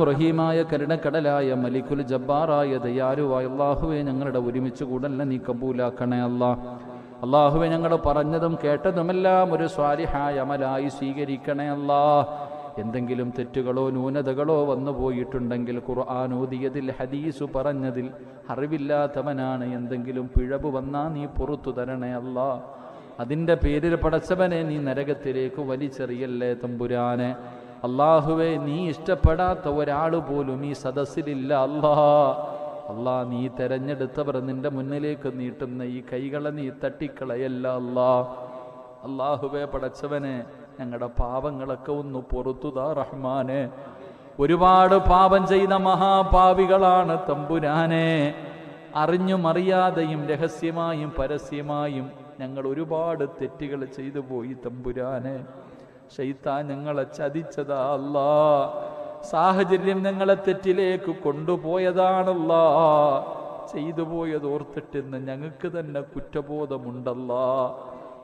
റഹീമായ കരുണക്കടലായ മലിക്കുൽ ജബ്ബാറായ ദയാരുവായ അള്ളാഹുവെ ഞങ്ങളുടെ ഒരുമിച്ച് കൂടല്ല നീ കബൂലാക്കണേ അല്ലാ. അള്ളാഹുവെ ഞങ്ങൾ പറഞ്ഞതും കേട്ടതുമെല്ലാം ഒരു സ്വാരിഹായ അമലായി സ്വീകരിക്കണേ അല്ലാ. എന്തെങ്കിലും തെറ്റുകളോ ന്യൂനതകളോ വന്നു പോയിട്ടുണ്ടെങ്കിൽ ഖുർആൻ ഓതിയതിൽ ഹദീസു പറഞ്ഞതിൽ അറിവില്ലാത്തവനാണ്. എന്തെങ്കിലും പിഴവ് വന്നാ നീ പുറത്തു തരണേ അല്ലാ. അതിന്റെ പേരിൽ പടച്ചവനെ നീ നരകത്തിലേക്ക് വലിച്ചെറിയല്ലേ തമ്പുരാനെ. അള്ളാഹുവെ നീ ഇഷ്ടപ്പെടാത്ത ഒരാൾ പോലും ഈ സദസ്സിലില്ല. അല്ലാ അല്ലാ നീ തെരഞ്ഞെടുത്തവർ നിന്റെ മുന്നിലേക്ക് നീട്ടുന്ന ഈ കൈകളെ നീ തട്ടിക്കളയല്ല അല്ലാ. അള്ളാഹുവെ പടച്ചവനെ ഞങ്ങളുടെ പാവങ്ങളൊക്കെ ഒന്ന് പൊറത്തുതാ റഹ്മാനെ. ഒരുപാട് പാപം ചെയ്ത മഹാപാവികളാണ് തമ്പുരാനെ. അറിഞ്ഞും അറിയാതെയും രഹസ്യമായും പരസ്യമായും ഞങ്ങൾ ഒരുപാട് തെറ്റുകൾ ചെയ്തു പോയി തമ്പുരാനെ. ഷെയ്ത്താൻ ഞങ്ങളെ ചതിച്ചതാ അല്ലാ. സാഹചര്യം ഞങ്ങളെ തെറ്റിലേക്ക് കൊണ്ടുപോയതാണല്ല. ചെയ്തു പോയത് ഓർത്തിട്ടെന്ന് ഞങ്ങൾക്ക് തന്നെ കുറ്റബോധമുണ്ടല്ല.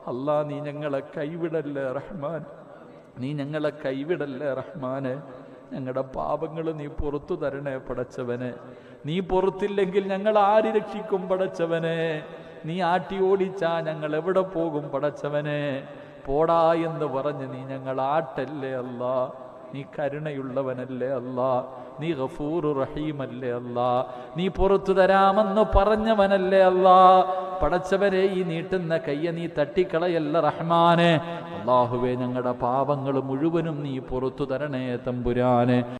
അല്ലാ നീ ഞങ്ങളെ കൈവിടല്ലേ റഹ്മാൻ? നീ ഞങ്ങളെ കൈവിടല്ലേ റഹ്മാന് ഞങ്ങളുടെ പാപങ്ങൾ നീ പുറത്തു തരണേ പടച്ചവനെ. നീ പുറത്തില്ലെങ്കിൽ ഞങ്ങൾ ആര് രക്ഷിക്കും പടച്ചവനെ? നീ ആട്ടി ഓടിച്ചാ ഞങ്ങൾ എവിടെ പോകും പടച്ചവനെ? പോടാ എന്ന് പറഞ്ഞ് നീ ഞങ്ങൾ ആട്ടല്ലേ അല്ല? നീ കരുണയുള്ളവനല്ലേ അല്ല? നീ ഗഫൂർ റഹീമല്ലേ അല്ല? നീ പുറത്തു തരാമെന്ന് പറഞ്ഞവനല്ലേ അല്ല? പടച്ചവരെ ഈ നീട്ടുന്ന കയ്യ നീ തട്ടിക്കളയല്ല റഹ്മാനെ. അള്ളാഹുവെ ഞങ്ങളുടെ പാപങ്ങൾ മുഴുവനും നീ പുറത്തു തരണേ തമ്പുരാനെ.